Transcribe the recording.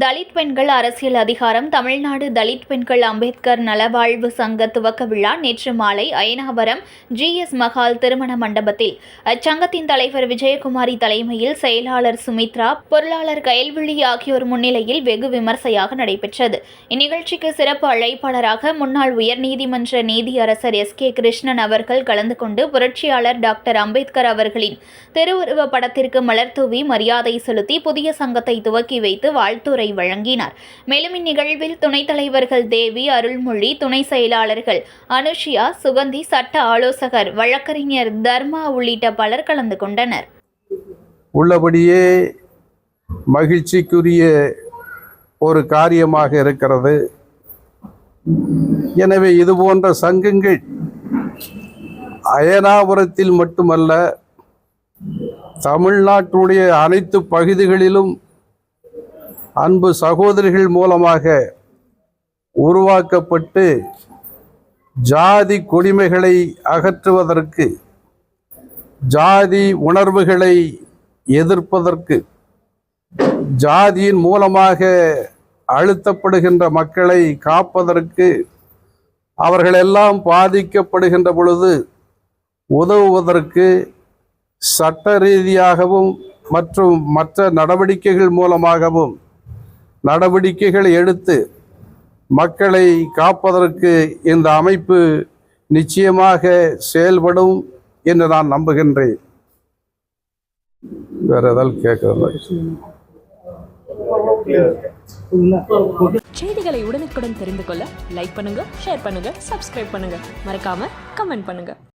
தலித் பெண்கள் அரசியல் அதிகாரம் தமிழ்நாடு தலித் பெண்கள் அம்பேத்கர் நலவாழ்வு சங்க துவக்க விழா நேற்று மாலை அயனாவரம் ஜிஎஸ் மகால் திருமண மண்டபத்தில். அச்சங்கத்தின் தலைவர் விஜயகுமாரி தலைமையில் செயலாளர் சுமித்ரா பொருளாளர் கயல்விழி ஆகியோர் முன்னிலையில் வெகு விமர்சையாக நடைபெற்றது. இந்நிகழ்ச்சிக்கு சிறப்பு அழைப்பாளராக முன்னாள் உயர்நீதிமன்ற நீதியரசர் எஸ். கே. கிருஷ்ணன் அவர்கள் கலந்து கொண்டு புரட்சியாளர் டாக்டர் அம்பேத்கர் அவர்களின் திருவுருவ படத்திற்கு மலர்தூவி மரியாதை செலுத்தி புதிய சங்கத்தை துவக்கி வைத்து வாழ்த்துரை வழங்கினார். மேலும் இந்நிகழ்வில் துணைத் தலைவர்கள் தேவி அருள்மொழி துணை செயலாளர்கள் அனுஷியா சுகந்தி சட்ட ஆலோசகர் வழக்கறிஞர் தர்மா உள்ளிட்ட பலர் கலந்து கொண்டனர். உள்ளபடியே மகிழ்ச்சிக்குரிய ஒரு காரியமாக இருக்கிறது. எனவே இது போன்ற சங்கங்கள் அயனாபுரத்தில் மட்டுமல்ல தமிழ்நாட்டுடைய அனைத்து பகுதிகளிலும் அன்பு சகோதரிகள் மூலமாக உருவாக்கப்பட்டு ஜாதி கொடிமைகளை அகற்றுவதற்கு ஜாதி உணர்வுகளை எதிர்ப்பதற்கு ஜாதியின் மூலமாக அழுத்தப்படுகின்ற மக்களை காப்பதற்கு அவர்களெல்லாம் பாதிக்கப்படுகின்ற பொழுது உதவுவதற்கு சட்ட ரீதியாகவும் மற்றும் மற்ற நடவடிக்கைகள் மூலமாகவும் நடவடிக்கைகளை எடுத்து மக்களை காப்பதற்கு இந்த அமைப்பு நிச்சயமாக செயல்படும் என்று நான் நம்புகின்றேன். வேற ஏதாவது கேட்கறதா? செய்திகளை உடனுக்குடன் தெரிந்து கொள்ள லைக் பண்ணுங்க ஷேர் பண்ணுங்க சப்ஸ்கிரைப் பண்ணுங்க. மறக்காம கமெண்ட் பண்ணுங்க.